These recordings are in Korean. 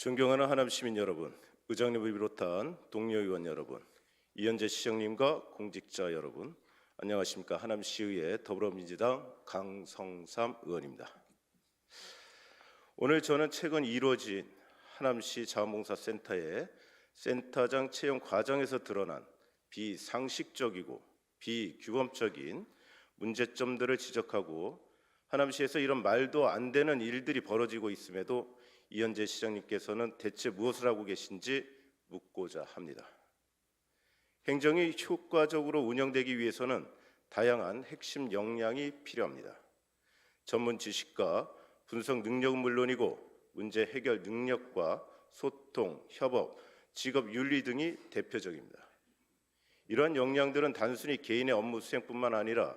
존경하는 하남 시민 여러분, 의장님을 비롯한 동료 의원 여러분, 이현재 시장님과 공직자 여러분, 안녕하십니까? 하남시의회 더불어민주당 강성삼 의원입니다. 오늘 저는 최근 이루어진 하남시 자원봉사센터의 센터장 채용 과정에서 드러난 비상식적이고 비규범적인 문제점들을 지적하고 하남시에서 이런 말도 안 되는 일들이 벌어지고 있음에도 이현재 시장님께서는 대체 무엇을 하고 계신지 묻고자 합니다. 행정이 효과적으로 운영되기 위해서는 다양한 핵심 역량이 필요합니다. 전문 지식과 분석 능력은 물론이고 문제 해결 능력과 소통, 협업, 직업 윤리 등이 대표적입니다. 이러한 역량들은 단순히 개인의 업무 수행뿐만 아니라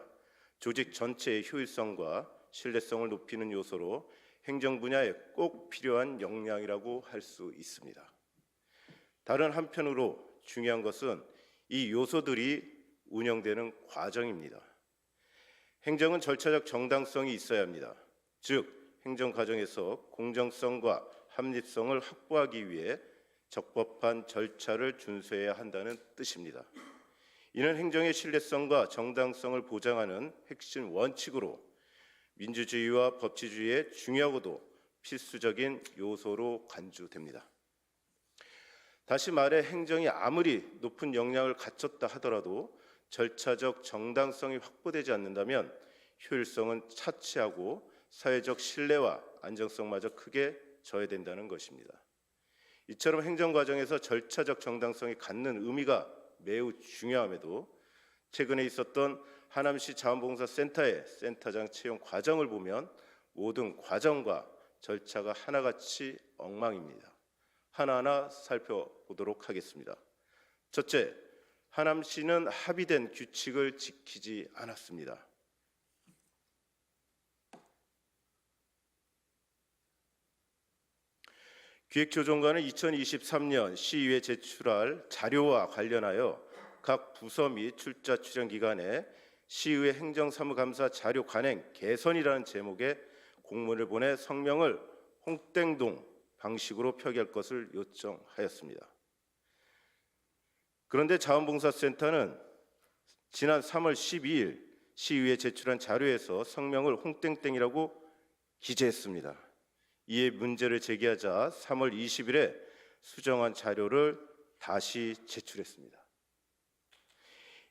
조직 전체의 효율성과 신뢰성을 높이는 요소로 행정 분야에 꼭 필요한 역량이라고 할 수 있습니다. 다른 한편으로 중요한 것은 이 요소들이 운영되는 과정입니다. 행정은 절차적 정당성이 있어야 합니다. 즉, 행정 과정에서 공정성과 합리성을 확보하기 위해 적법한 절차를 준수해야 한다는 뜻입니다. 이는 행정의 신뢰성과 정당성을 보장하는 핵심 원칙으로 민주주의와 법치주의의 중요하고도 필수적인 요소로 간주됩니다. 다시 말해 행정이 아무리 높은 역량을 갖췄다 하더라도 절차적 정당성이 확보되지 않는다면 효율성은 차치하고 사회적 신뢰와 안정성마저 크게 저해된다는 것입니다. 이처럼 행정 과정에서 절차적 정당성이 갖는 의미가 매우 중요함에도 최근에 있었던 하남시 자원봉사센터의 센터장 채용 과정을 보면 모든 과정과 절차가 하나같이 엉망입니다. 하나하나 살펴보도록 하겠습니다. 첫째, 하남시는 합의된 규칙을 지키지 않았습니다. 기획조정관은 2023년 시의회 제출할 자료와 관련하여 각 부서 및 출자 출연 기관에 시의회 행정사무감사 자료 관행 개선이라는 제목의 공문을 보내 성명을 홍땡동 방식으로 표기할 것을 요청하였습니다. 그런데 자원봉사센터는 지난 3월 12일 시의회에 제출한 자료에서 성명을 홍땡땡이라고 기재했습니다. 이에 문제를 제기하자 3월 20일에 수정한 자료를 다시 제출했습니다.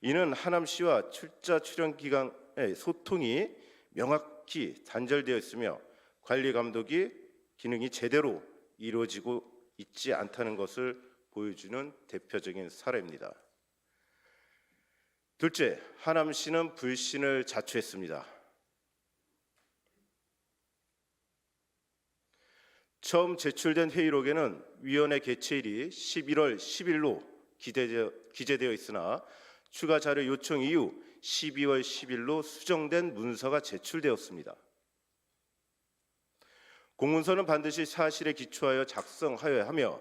이는 하남 시와 출자 출연 기관의 소통이 명확히 단절되어 있으며 관리 감독이 기능이 제대로 이루어지고 있지 않다는 것을 보여주는 대표적인 사례입니다. 둘째, 하남시는 불신을 자초했습니다. 처음 제출된 회의록에는 위원회 개최일이 11월 10일로 기재되어, 기재되어 있으나 추가 자료 요청 이후 12월 10일로 수정된 문서가 제출되었습니다. 공문서는 반드시 사실에 기초하여 작성하여야 하며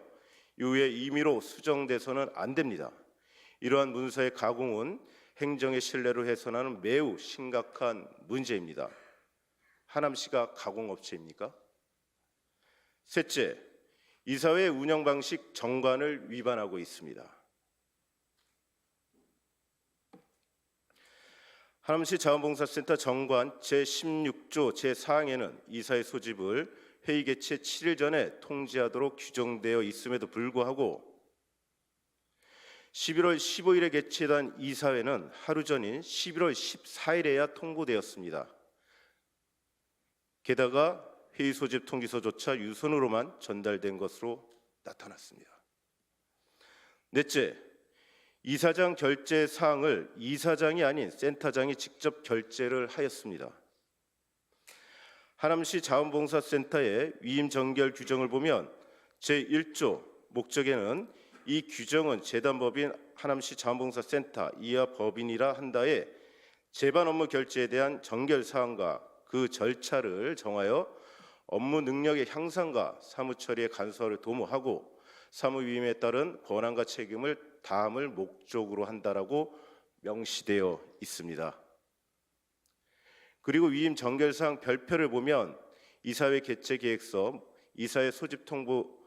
이후에 임의로 수정돼서는 안 됩니다. 이러한 문서의 가공은 행정의 신뢰를 훼손하는 매우 심각한 문제입니다. 하남시가 가공업체입니까? 셋째, 이사회 운영 방식 정관을 위반하고 있습니다. 하남시 자원봉사센터 정관 제16조 제4항에는 이사의 소집을 회의 개최 7일 전에 통지하도록 규정되어 있음에도 불구하고 11월 15일에 개최한 이사회는 하루 전인 11월 14일에야 통보되었습니다. 게다가 회의 소집 통지서조차 유선으로만 전달된 것으로 나타났습니다. 넷째, 이사장 결제 사항을 이사장이 아닌 센터장이 직접 결제를 하였습니다. 하남시 자원봉사센터의 위임 정결 규정을 보면 제1조 목적에는 이 규정은 재단법인 하남시 자원봉사센터 이하 법인이라 한다에 재반 업무 결제에 대한 정결 사항과 그 절차를 정하여 업무 능력의 향상과 사무 처리의 간소화를 도모하고 사무 위임에 따른 권한과 책임을 다함을 목적으로 한다라고 명시되어 있습니다. 그리고 위임 정결상 별표를 보면 이사회 개최 계획서, 이사회 소집 통보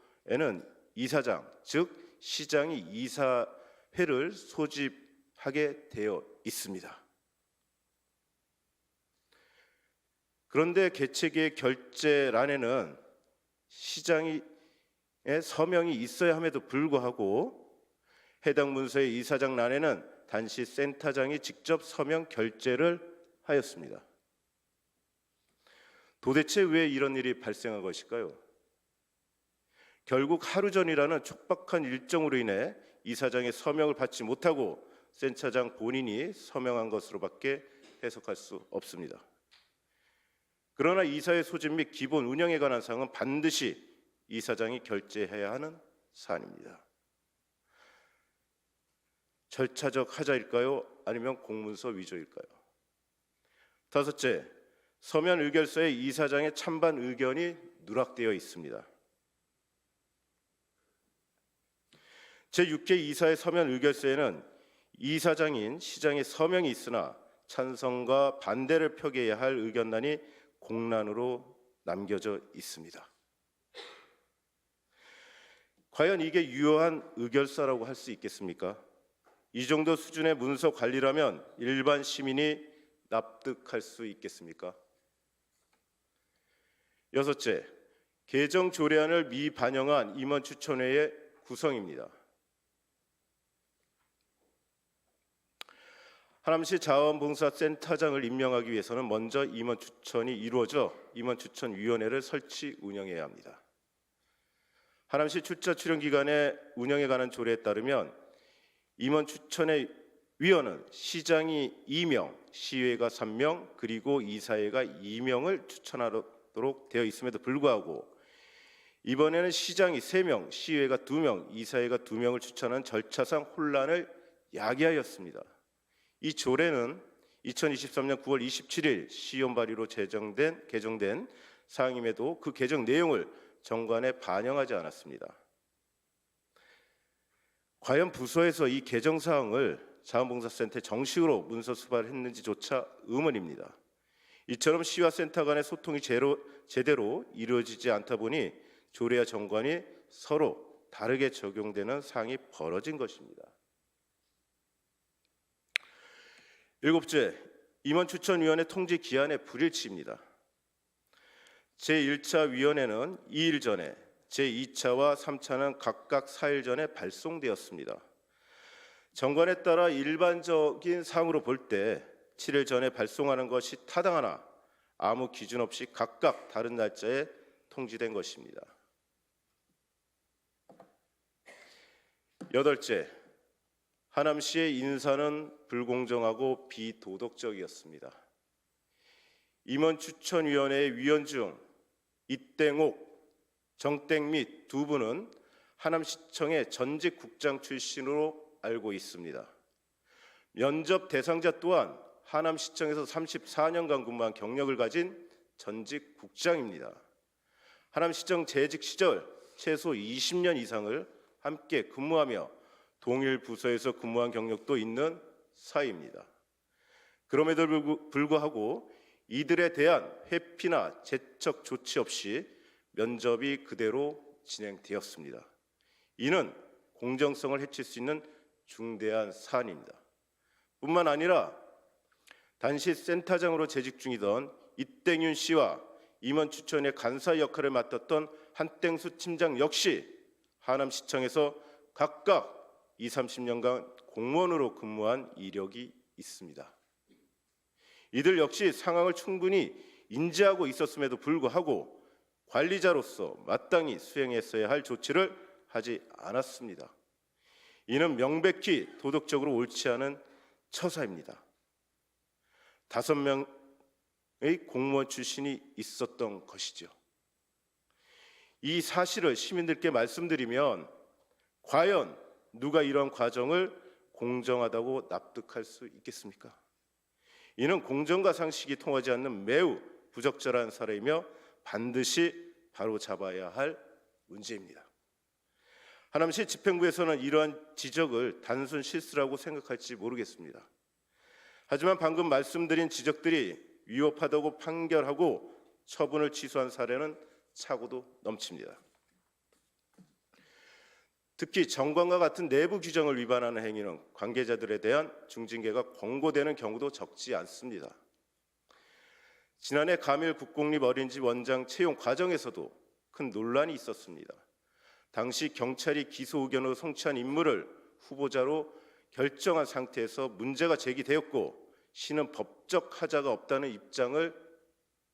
이사장, 즉 시장이 이사회를 소집하게 되어 있습니다. 그런데 개최기의 결재란에는 시장의 서명이 있어야 함에도 불구하고 해당 문서의 이사장 란에는 단시 센터장이 직접 서명 결재를 하였습니다. 도대체 왜 이런 일이 발생한 것일까요? 결국 하루 전이라는 촉박한 일정으로 인해 이사장의 서명을 받지 못하고 센터장 본인이 서명한 것으로밖에 해석할 수 없습니다. 그러나 이사의 소집 및 기본 운영에 관한 사항은 반드시 이사장이 결재해야 하는 사안입니다. 절차적 하자일까요? 아니면 공문서 위조일까요? 다섯째, 서면 의결서에 이사장의 찬반 의견이 누락되어 있습니다. 제6회 이사의 서면 의결서에는 이사장인 시장의 서명이 있으나 찬성과 반대를 표기해야 할 의견란이 공란으로 남겨져 있습니다. 과연 이게 유효한 의결서라고 할 수 있겠습니까? 이 정도 수준의 문서 관리라면 일반 시민이 납득할 수 있겠습니까? 여섯째, 개정 조례안을 미반영한 임원 추천회의 구성입니다. 하남시 자원봉사센터장을 임명하기 위해서는 먼저 임원 추천이 이루어져 임원 추천 위원회를 설치 운영해야 합니다. 하남시 출자 출연 기관의 운영에 관한 조례에 따르면 임원 추천의 위원은 시장이 2명, 시의회가 3명, 그리고 이사회가 2명을 추천하도록 되어 있음에도 불구하고 이번에는 시장이 3명, 시의회가 2명, 이사회가 2명을 추천한 절차상 혼란을 야기하였습니다. 이 조례는 2023년 9월 27일 시연 발의로 제정된 개정된 사항임에도 그 개정 내용을 정관에 반영하지 않았습니다. 과연 부서에서 이 개정 사항을 자원봉사센터에 정식으로 문서 수발했는지조차 의문입니다. 이처럼 시와 센터 간의 소통이 제로, 제대로 이루어지지 않다 보니 조례와 정관이 서로 다르게 적용되는 상황이 벌어진 것입니다. 일곱째, 임원 추천위원회 통지 기한의 불일치입니다. 제1차 위원회는 2일 전에, 제2차와 3차는 각각 4일 전에 발송되었습니다. 정관에 따라 일반적인 사항으로 볼 때 7일 전에 발송하는 것이 타당하나 아무 기준 없이 각각 다른 날짜에 통지된 것입니다. 여덟째, 하남시의 인사는 불공정하고 비도덕적이었습니다. 임원 추천위원회의 위원 중 이땡옥, 정땡 및 두 분은 하남시청의 전직 국장 출신으로 알고 있습니다. 면접 대상자 또한 하남시청에서 34년간 근무한 경력을 가진 전직 국장입니다. 하남시청 재직 시절 최소 20년 이상을 함께 근무하며 동일 부서에서 근무한 경력도 있는 사이입니다. 그럼에도 불구하고 이들에 대한 회피나 재척 조치 없이 면접이 그대로 진행되었습니다. 이는 공정성을 해칠 수 있는 중대한 사안입니다. 뿐만 아니라 당시 센터장으로 재직 중이던 이땡윤 씨와 임원 추천의 간사 역할을 맡았던 한땡수 팀장 역시 하남시청에서 각각 2, 30년간 공무원으로 근무한 이력이 있습니다. 이들 역시 상황을 충분히 인지하고 있었음에도 불구하고 관리자로서 마땅히 수행했어야 할 조치를 하지 않았습니다. 이는 명백히 도덕적으로 옳지 않은 처사입니다. 다섯 명의 공무원 출신이 있었던 것이죠. 이 사실을 시민들께 말씀드리면 과연 누가 이런 과정을 공정하다고 납득할 수 있겠습니까? 이는 공정과 상식이 통하지 않는 매우 부적절한 사례이며 반드시 바로 잡아야 할 문제입니다. 하남시 집행부에서는 이러한 지적을 단순 실수라고 생각할지 모르겠습니다. 하지만 방금 말씀드린 지적들이 위협하다고 판결하고 처분을 취소한 사례는 차고도 넘칩니다. 특히 정관과 같은 내부 규정을 위반하는 행위는 관계자들에 대한 중징계가 권고되는 경우도 적지 않습니다. 지난해 감일 국공립 어린이집 원장 채용 과정에서도 큰 논란이 있었습니다. 당시 경찰이 기소 의견으로 송치한 인물을 후보자로 결정한 상태에서 문제가 제기되었고 시는 법적 하자가 없다는 입장을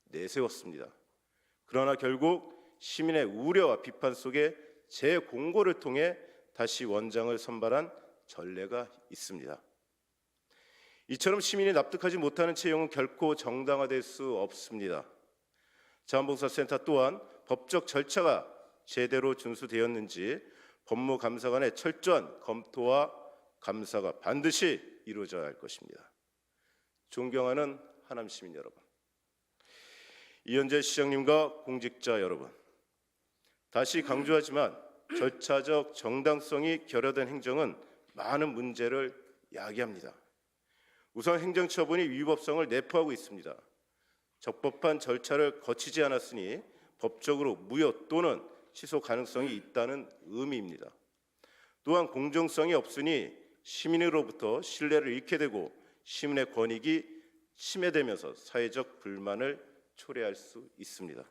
내세웠습니다. 그러나 결국 시민의 우려와 비판 속에 재공고를 통해 다시 원장을 선발한 전례가 있습니다. 이처럼 시민이 납득하지 못하는 채용은 결코 정당화될 수 없습니다. 자원봉사센터 또한 법적 절차가 제대로 준수되었는지 법무감사관의 철저한 검토와 감사가 반드시 이루어져야 할 것입니다. 존경하는 하남 시민 여러분, 이현재 시장님과 공직자 여러분, 다시 강조하지만 절차적 정당성이 결여된 행정은 많은 문제를 야기합니다. 우선 행정처분이 위법성을 내포하고 있습니다. 적법한 절차를 거치지 않았으니 법적으로 무효 또는 취소 가능성이 있다는 의미입니다. 또한 공정성이 없으니 시민으로부터 신뢰를 잃게 되고 시민의 권익이 침해되면서 사회적 불만을 초래할 수 있습니다.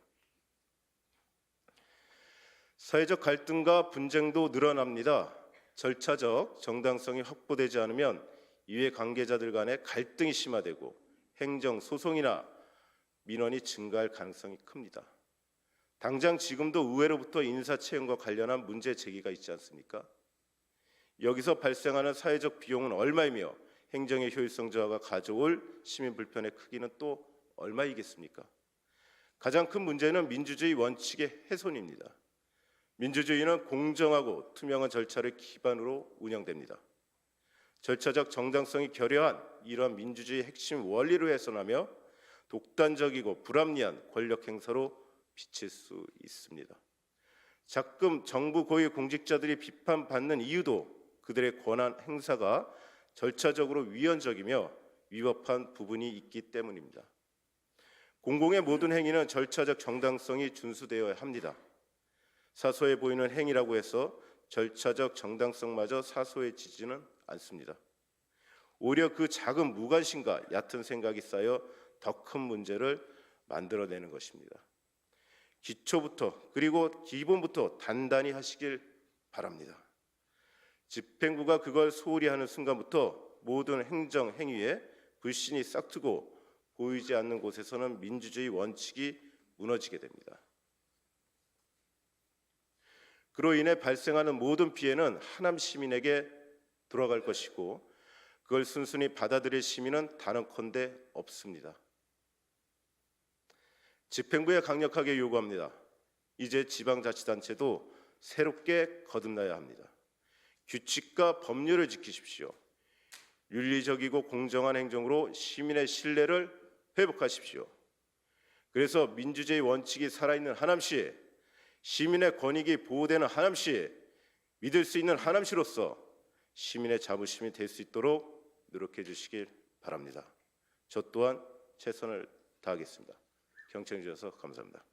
사회적 갈등과 분쟁도 늘어납니다. 절차적 정당성이 확보되지 않으면 이해 관계자들 간의 갈등이 심화되고 행정 소송이나 민원이 증가할 가능성이 큽니다. 당장 지금도 의회로부터 인사 채용과 관련한 문제 제기가 있지 않습니까? 여기서 발생하는 사회적 비용은 얼마이며 행정의 효율성 저하가 가져올 시민 불편의 크기는 또 얼마이겠습니까? 가장 큰 문제는 민주주의 원칙의 훼손입니다. 민주주의는 공정하고 투명한 절차를 기반으로 운영됩니다. 절차적 정당성이 결여한 이러한 민주주의 핵심 원리를 훼손하며 독단적이고 불합리한 권력 행사로 비칠 수 있습니다. 자금 정부 고위 공직자들이 비판받는 이유도 그들의 권한 행사가 절차적으로 위헌적이며 위법한 부분이 있기 때문입니다. 공공의 모든 행위는 절차적 정당성이 준수되어야 합니다. 사소해 보이는 행위라고 해서 절차적 정당성마저 사소해지지는 않습니다. 오히려 그 작은 무관심과 얕은 생각이 쌓여 더 큰 문제를 만들어내는 것입니다. 기초부터 그리고 기본부터 단단히 하시길 바랍니다. 집행부가 그걸 소홀히 하는 순간부터 모든 행정 행위에 불신이 싹트고 보이지 않는 곳에서는 민주주의 원칙이 무너지게 됩니다. 그로 인해 발생하는 모든 피해는 하남 시민에게 돌아갈 것이고 그걸 순순히 받아들일 시민은 단언컨대 없습니다. 집행부에 강력하게 요구합니다. 이제 지방자치단체도 새롭게 거듭나야 합니다. 규칙과 법률을 지키십시오. 윤리적이고 공정한 행정으로 시민의 신뢰를 회복하십시오. 그래서 민주주의 원칙이 살아있는 하남시에 시민의 권익이 보호되는 하남시에 믿을 수 있는 하남시로서 시민의 자부심이 될 수 있도록 노력해 주시길 바랍니다. 저 또한 최선을 다하겠습니다. 경청해 주셔서 감사합니다.